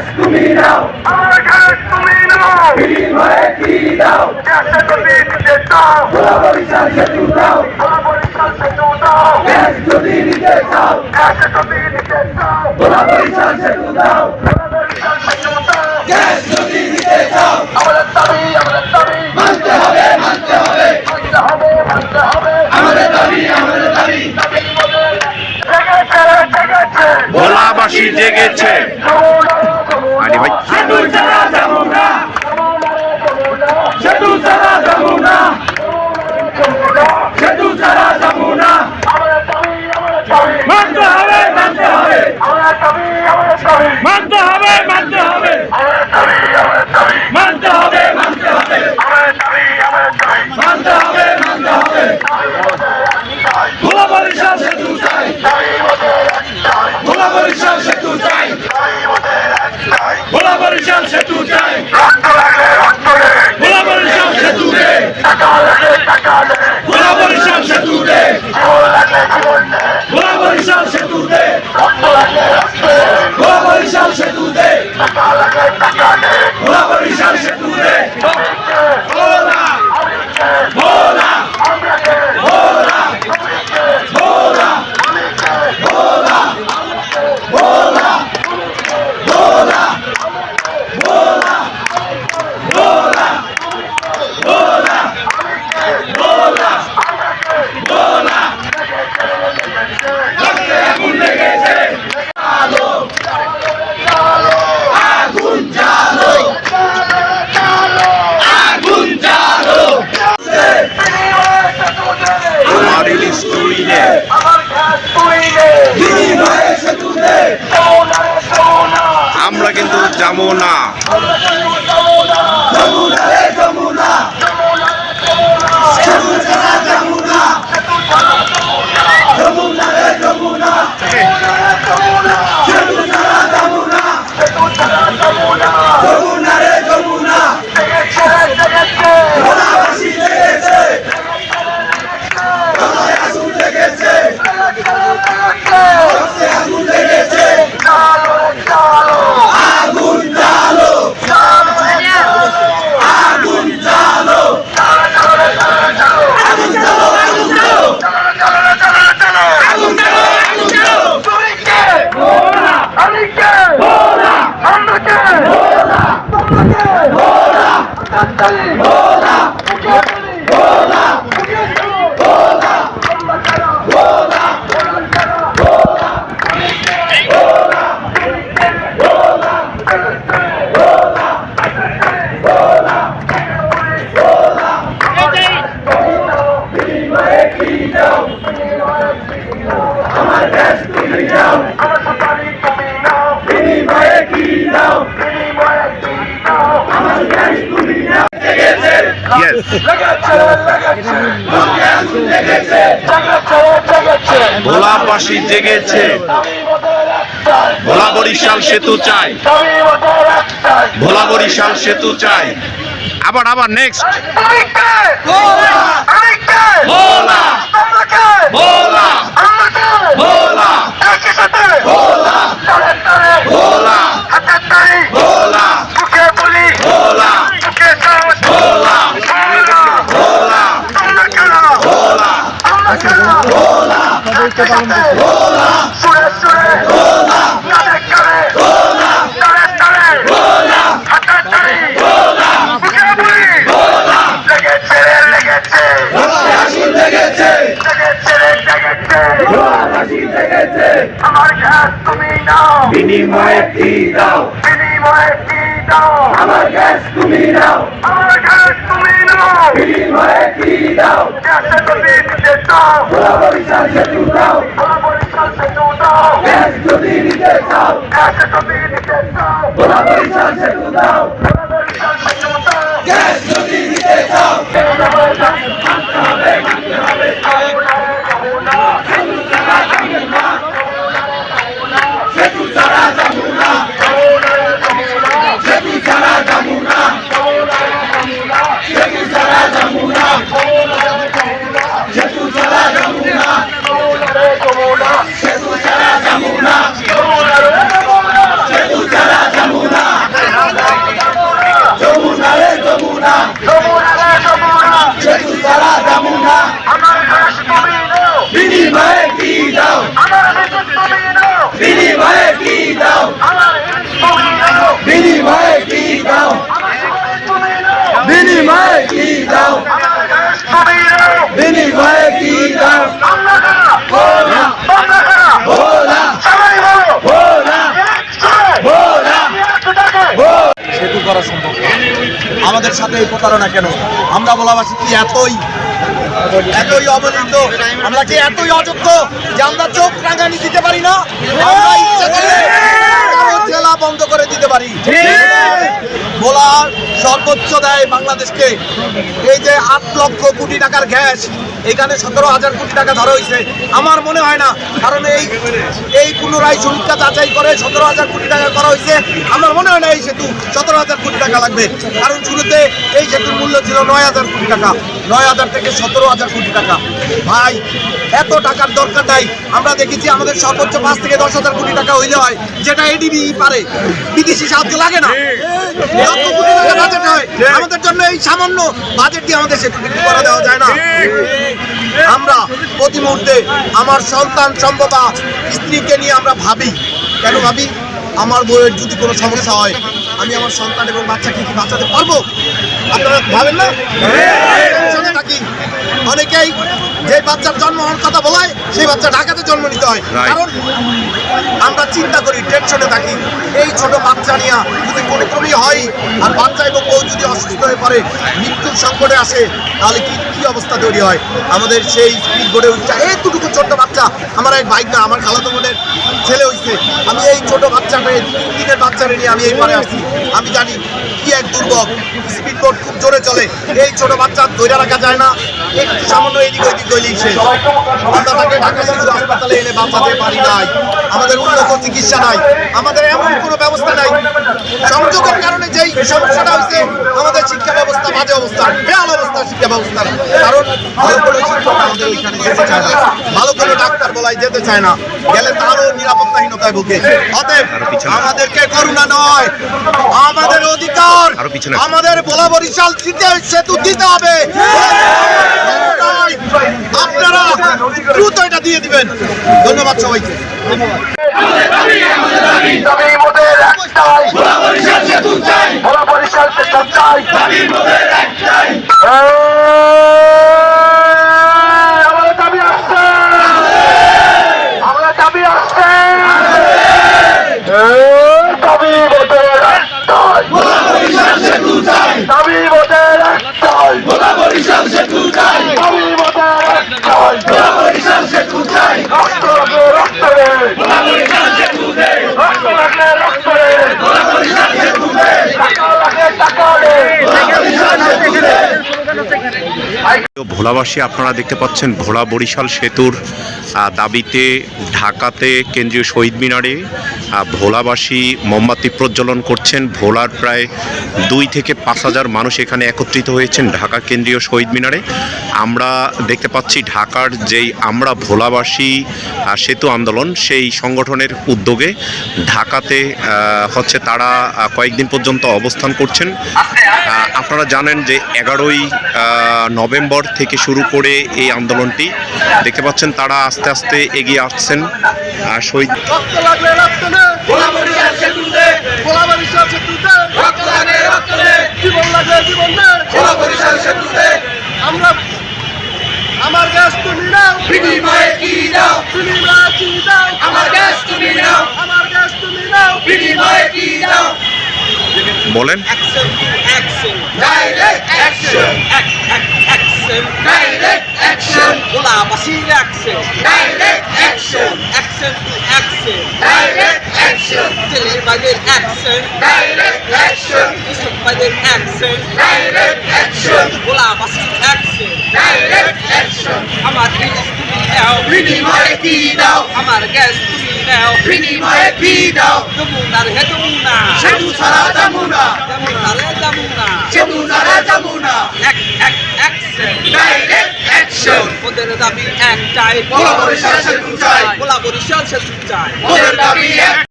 Gas তুমি দাও আমার গ্যাস তুমি নাও। বিনিময়ে কি দাও। গ্যাসের প্রতি নিজে দাও। খোলা বরিশাল সেতু দাও। খোলা বরিশাল সেতু দাও। গ্যাস যদি নিজে দাও গ্যাসের প্রতি নিজে দাও খোলা বরিশাল সেতু দাও। Tribuna. সন্তান ভোলা পাশি জেগেছে। ভোলা বরিশাল সেতু চাই। ভোলা বরিশাল সেতু চাই। আবার আবার নেক্সট ভোলা। দায়িত্ব পালন আমার গ্যাস তুমি নাও বিনিময়ে ফি দাও বিনিময়ে ফি দাও আমার গ্যাস তুমি নাও। আমার গ্যাস তুমি নাও। বিনিময়ে ফি দাও। দাও খোলা বরিশাল সেতু দাও খোলা বরিশাল সেতু দাও এক যদি নিতে চাও এক যদি নিতে চাও খোলা বরিশাল সেতু আমাদের সাথে এই প্রতারণা কেন? আমরা বলাবাসী কি এতই এতই অবনীত আমরা কি এতই অযোগ্য যে আমরা চোখ রাঙানি দিতে পারি না জেলা বন্ধ করে দিতে পারি। ভোলার সর্বোচ্চ দেয় বাংলাদেশকে। এই যে আট লক্ষ কোটি টাকার গ্যাস, এখানে সতেরো হাজার কোটি টাকা ধরা হয়েছে। আমার মনে হয় না, কারণ এই এই পুনরায় সমীক্ষা যাচাই করে সতেরো হাজার কোটি টাকা করা হয়েছে। আমার মনে হয় না এই সেতু সতেরো হাজার কোটি টাকা লাগবে। কারণ শুরুতে এই সেতুর মূল্য ছিল নয় হাজার কোটি টাকা। নয় হাজার থেকে সতেরো হাজার কোটি টাকা। ভাই এত টাকার দরকার নাই। আমরা দেখেছি আমাদের সর্বোচ্চ পাঁচ থেকে দশ হাজার কোটি টাকা হইলে হয় যেটা এডিবি পারে। বিদেশি সাহায্য লাগে না। বাজেট হয়। আমাদের জন্য এই সামান্য বাজেট দিয়ে আমাদের সেতু বিক্রি করা দেওয়া যায় না। আমরা প্রতি মুহূর্তে আমার সন্তান সম্ভবা স্ত্রীকে নিয়ে আমরা ভাবি। কেন ভাবি? আমার বইয়ের যদি কোনো সমস্যা হয় আমি আমার সন্তান এবং বাচ্চাকে কি বাঁচাতে পারব? আপনারা ভাবেন না? থাকি। অনেকেই যে বাচ্চার জন্ম হওয়ার কথা বলায় সেই বাচ্চা ঢাকাতে জন্ম নিতে হয়। কারণ আমরা চিন্তা করি টেনশনে থাকি। এই ছোট বাচ্চা নিয়ে যদি কোনো ক্রমই হয় আর বাচ্চা এবং বউ যদি অসুস্থ হয়ে পড়ে মৃত্যুর সংকটে আসে তাহলে কি কি অবস্থা তৈরি হয়? আমাদের সেই স্পিড গড়ে উঠছে। এইটুকু ছোট্ট বাচ্চা আমার এক বাইক না আমার খালাতো বোনের ছেলে হইছে। আমি এই ছোট বাচ্চাকে তিন দিনের বাচ্চারে নিয়ে আমি এই পারে আসছি। আমি জানি কি এক দুর্ভোগ। স্পিড বোট খুব জোরে চলে। এই ছোট বাচ্চা ধৈর্য রাখা যায় না। সামান্য এদিক ওইদিক শেষ। আমরা তাকে ঢাকা হাসপাতালে এনে বাঁচাতে পারি নাই আমাদের উন্নত চিকিৎসা নাই আমাদের এমন কোনো ব্যবস্থা নাই। সংযোগের কারণে যেই সমস্যাটা হয়েছে আমাদের শিক্ষা ব্যবস্থা বাজে অবস্থা বেহাল অবস্থা শিক্ষা ব্যবস্থা কারণ ভালো কোনো শিক্ষক আমাদের ওইখানে যেতে চায় না ভালো কোনো ডাক্তার বলাই যেতে চায় না গেলে তারও নিরাপত্তাহীনতায় ভুগে। অতএব আমাদেরকে করুণা নয় আমাদের অধিকার। আমাদের বলা বরিশাল সেতু দিতে হবে। আপনারা দ্রুত এটা দিয়ে দিবেন। ধন্যবাদ সবাইকে। দাবি মোদের একটাই ভোলা সেতু চাই ভোলা বরিশাল সেতু চাই দাবি মোদের একটাই আমাদের দাবি আসছে আমাদের দাবি আসছে দাবি মোদের একটাই ভোলা বরিশাল সেতু চাই দাবি মোদের একটাই ভোলা বরিশাল সেতু চাই দাবি মোদের একটাই ভোলা বরিশাল সেতু চাই রক্ত লাগলে রক্ত রে ভোলা বরিশাল সেতু দে রক্ত লাগলে রক্ত রে ভোলা বরিশাল সেতু দে টাকা লাগে টাকা রে ভোলা বরিশাল সেতু দে ভোলাবাসী আপনারা দেখতে পাচ্ছেন ভোলা বরিশাল সেতুর দাবিতে ঢাকাতে কেন্দ্রীয় শহীদ মিনারে ভোলাবাসী মোমবাতি প্রজ্বলন করছেন। ভোলার প্রায় দুই থেকে পাঁচ হাজার মানুষ এখানে একত্রিত হয়েছেন ঢাকা কেন্দ্রীয় শহীদ মিনারে। আমরা দেখতে পাচ্ছি ঢাকার যেই আমরা ভোলাবাসী সেতু আন্দোলন, সেই সংগঠনের উদ্যোগে ঢাকাতে হচ্ছে তারা কয়েকদিন পর্যন্ত অবস্থান করছেন। আপনারা জানেন যে এগারোই নভেম্বর থেকে শুরু করে এই আন্দোলনটি। দেখতে পাচ্ছেন তারা আস্তে আস্তে এগিয়ে আসছেন। আহ, শহীদ আমরা আমার গ্যাস তুমি নাও। বিনিময়ে কি দাও? বিনিময়ে কি দাও আমার গ্যাস তুমি নাও। আমার গ্যাস তুমি নাও। বিনিময়ে কি দাও? বলেন। Action action direct action গোলাবাসীর action direct action action to action direct action জেলের বাইরের অ্যাকশন ডাইরেক্ট অ্যাকশন কৃষক বাইরের অ্যাকশন ডাইরেক্ট অ্যাকশন গোলাবাসীর অ্যাকশন ডাইরেক্ট অ্যাকশন আমার গ্যাস তুমি নাও বিনিময়ে কি দাও আমার গ্যাস তুমি নাও বিনিময়ে কি দাও যমুনার হে যমুনা সেতু ছাড়া যমুনা যমুনার যমুনা ছাড়া যমুনা এক এক অ্যাকশন ডাইরেক্ট অ্যাকশন ওদের দাবি একটাই ভোলা বরিশাল সেতু চাই গোলা বরিশাল সেতু চাই ওদের দাবি এক